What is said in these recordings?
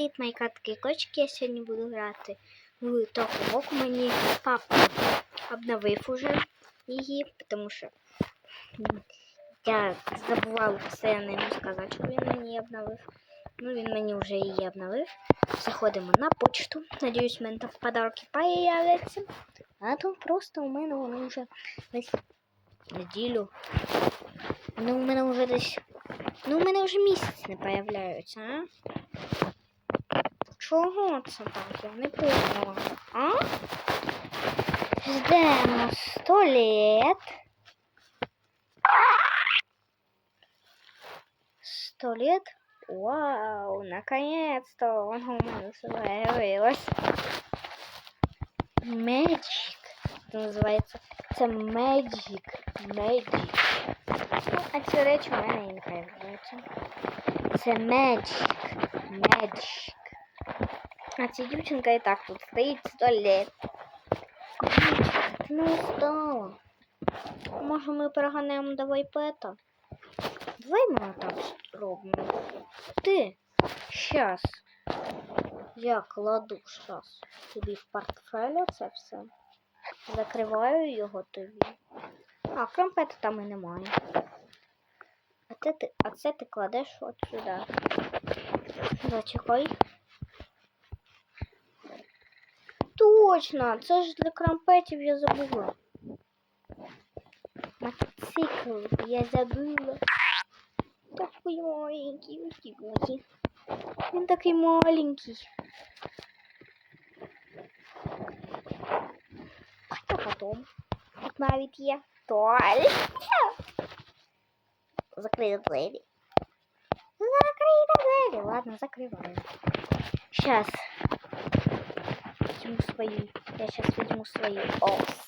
Привіт, мої катки кочки. Я сьогодні буду грати в Токовок. Мені папа обновив уже її, тому що я забувала постійно йому сказати, що він мені обновив. Ну, він мені вже її обновив. Заходимо на почту. Надіюсь, в мене там подарки появляться. А то просто у мене вони вже десь неділю. Ну, у мене вже десь. Ну, у мене вже місяць не появляються, а? Чого це так? Я не поняла. А? Ждемо сто лет. Сто лет? Вау, наконец-то он у меня появилось. Magic. Это называется. Это Magic. Magic. Ну, а ці речі в мене і не появляються. Це Magic. Magic. А ця дівчинка і так тут стоїть сто. Дівчинка, ти устала. Може ми переганемо до вайпета? Давай ми так зробимо. Ти щас. Я кладу щас тобі в портфель це все. Закриваю його тобі. А, кромпета там і немає. А це ти, а це ти кладеш от сюди. Зачекай. Точно, це ж для крампетів я забула. Мотоцикл я забула. Такий маленький, ось гуси. Він такий маленький. Хоча потом. Тут навіть є туалет. Закрити двері. Закрити двері. Ладно, закриваю. Сейчас. Возьму свою. Я сейчас возьму свою ос.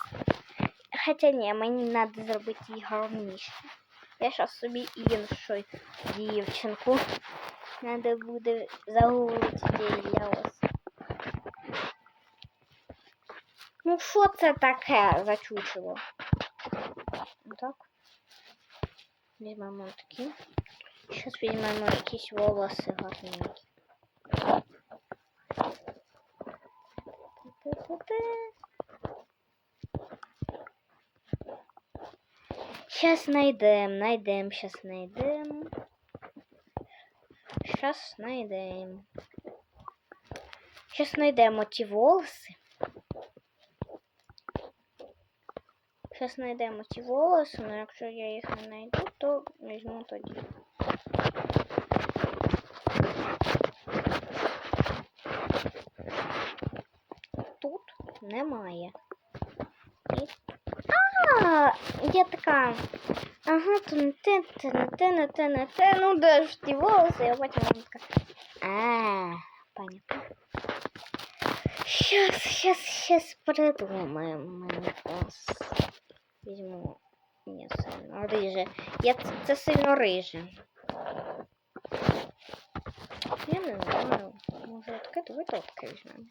Хотя не, мені надо зробити її гарніше. Я сейчас собі іншу дівчинку. Надо буде загулити її ос. Ну що це таке за чучело? Так. Візьмемо такі. Зараз візьмемо якісь волоси гарненькі. Сейчас найдем, найдем, сейчас найдем. Сейчас найдем. Сейчас найдем эти волосы. Сейчас найдемо ці волоси, але якщо я їх не знайду, то візьму тоді. немає. І... А, я така. Ага, то не те, те, не те, не те, не те. Ну де ж ті волоси, я потім вам така. А, понятно. Сейчас, сейчас, сейчас придумаем. Візьму. Ні, сильно риже. Я це, це сильно риже. Я не знаю. Може таке, давай таке візьмемо.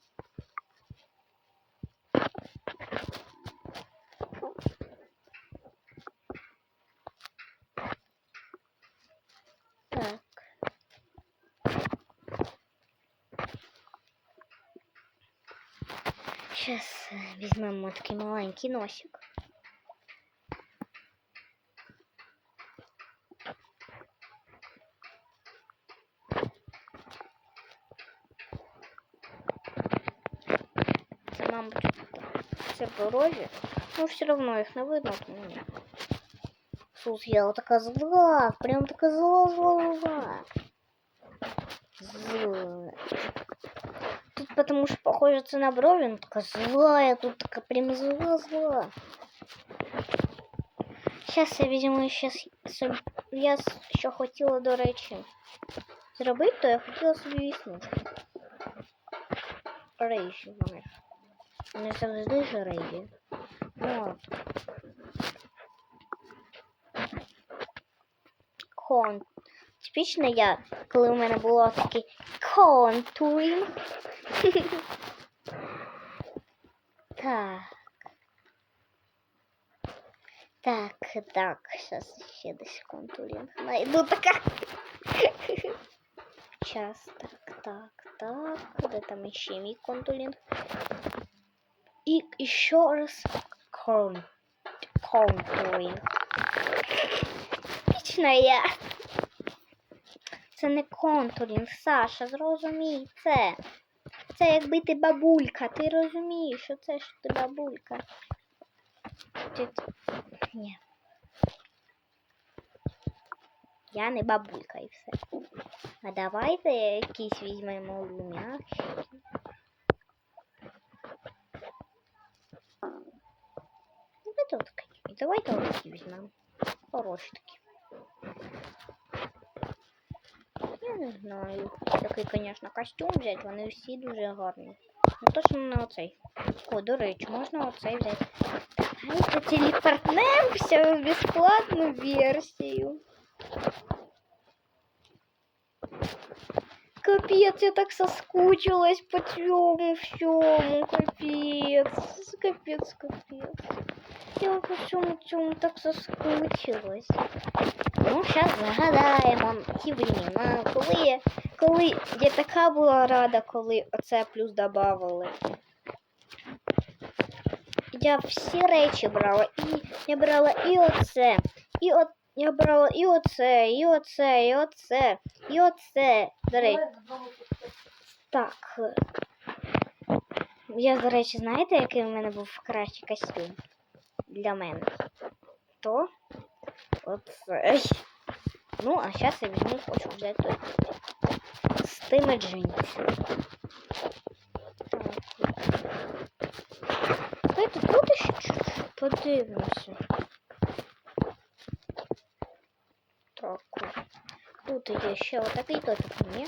Сейчас візьмемо такий маленький носик. Це, мабуть, це порожі. Ну, все одно їх не видно, тому ні. Сус, я така зла, прям така зла, зла, зла. Зла. Тут потому что похоже це на брові, ну така злая, тут така прям зла, зла. Сейчас я візьму сейчас собі. Я що хотіла, до речі, зробити, то я хотіла собі віснушки. Рейші вони. Вони завжди ж рейді. Ну от. Кон. Типічно я, коли у мене було такий контурінг. так. Так, так, сейчас ще десь контурінг найду така. Час, так, так, Так, де там іще мій контулінг? І, і ще раз кон. Контулінг. Вічно я. Це не контурінг, Саша, зрозумій це. Це якби ти бабулька, ти розумієш, що це ж ти бабулька. Ти... Ні. Я не бабулька і все. А давайте якісь візьмемо лум'яшки. Давайте от такі. Давайте от такі візьмемо. Хороші такі. Я не знаю. Такий, звісно, костюм взяти, вони всі дуже гарні. Ну точно на оцей. О, до речі, можна оцей взяти. Давайте телепортнемося в безплатну версію. Капец, я так соскучилась по цьому всьому. Капец, капец, капец. Я по всьому цьому так соскучилась. Ну, зараз згадаємо ті времена, коли, коли я така була рада, коли оце плюс добавили. Я всі речі брала, і я брала і оце, і от я брала і оце, і оце, і оце, і оце. До речі, так. Я, до речі, знаєте, який в мене був кращий костюм для мене? То оцей. Ну, а зараз я візьму, хочу взяти той з тими джинсами. Так. Давайте тут ще чуть-чуть подивимося. Так. Тут є ще отакий топік, ні?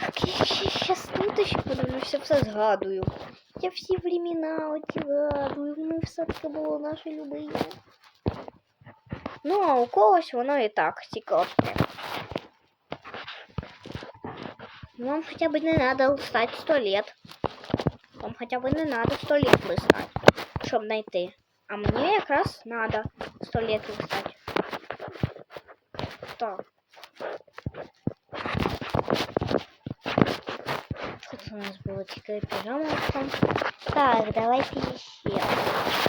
Так, я ще щас тут ще подивлюся, все згадую. Я всі времена оті згадую, ми все таке було наше любиме. Ну, а у когось воно і так цікаве. Вам хотя бы не надо листать сто лет. Вам хотя бы не надо сто лет листать, щоб знайти. А мені якраз надо сто лет листать. Так. Що це у нас було тільки піжама там? Так, давайте ще.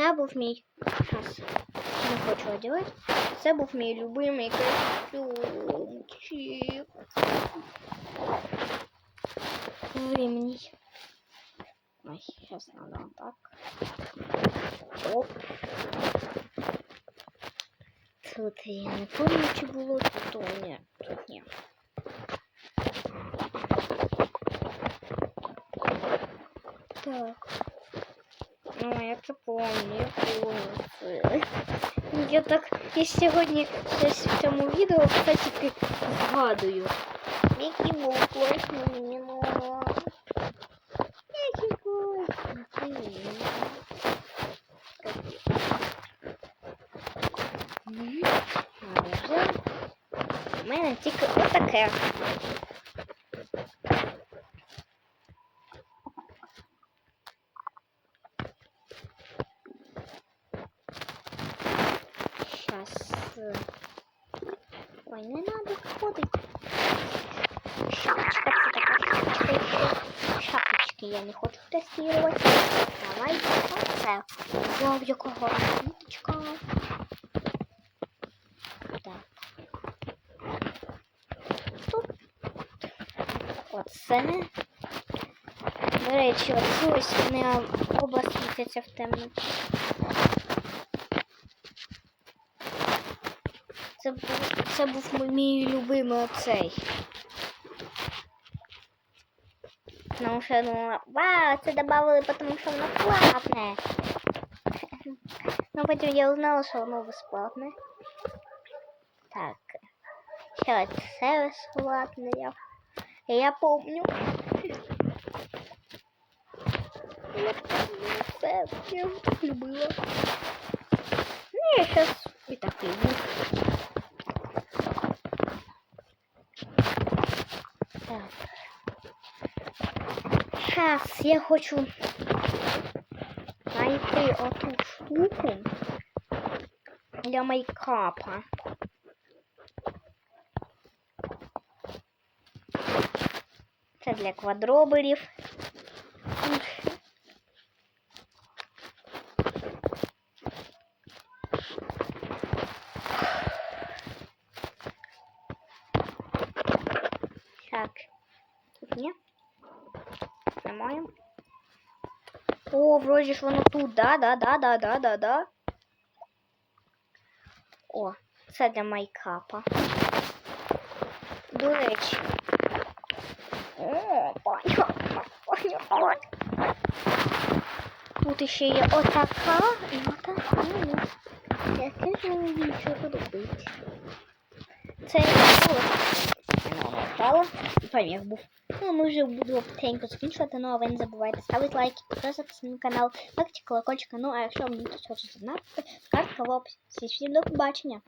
Це був мій. Щас. Не хочу одягати. Це був мій любимий костюмчик. Временний. Ой, сейчас надо вот так. Оп. Тут я не помню, чи було тут. О, ні, тут ні. Так. Ну, я це помню, я помню. Я так, я сьогодні щось в цьому відео, кстати, згадую. Який був класний мама. Який класний. Може. У мене тільки отаке. Сейчас. Ой, не надо ходить. Шапочка, це така шапочка. Шапочки я не хочу тестувати. Давайте оце. Вау, гарна квіточка. Так. Тут. Оце. До речі, ось вони оба світяться в темноті. Це був, це був мій- мій любимий оцей. Тому що я думала, вау, це добавили, тому що воно платне. Но потім я узнала, що воно безплатне. Так. Що це безплатне? Я, я помню. Я помню це. Я його так любила. Ну, я сейчас и так люблю. Сейчас я хочу найти оту штуку. для мейкапа. Це для квадроберів. Так. Тут ні Немає. О, вроді ж воно тут, да, да, да, да, да, да, да. О, це для майкапа. До речі. О, понятно, понятно. Тут ще є отака і отака. Яке ж мені більше подобається. Це я Вона впала. І поміг був. Ну, а ми вже буду потихеньку закінчувати, ну а ви не забувайте ставити лайки, підписуватися на канал, тактика колокольчика. Ну а якщо вам щось хочете знати, картка в описі. Всім до побачення.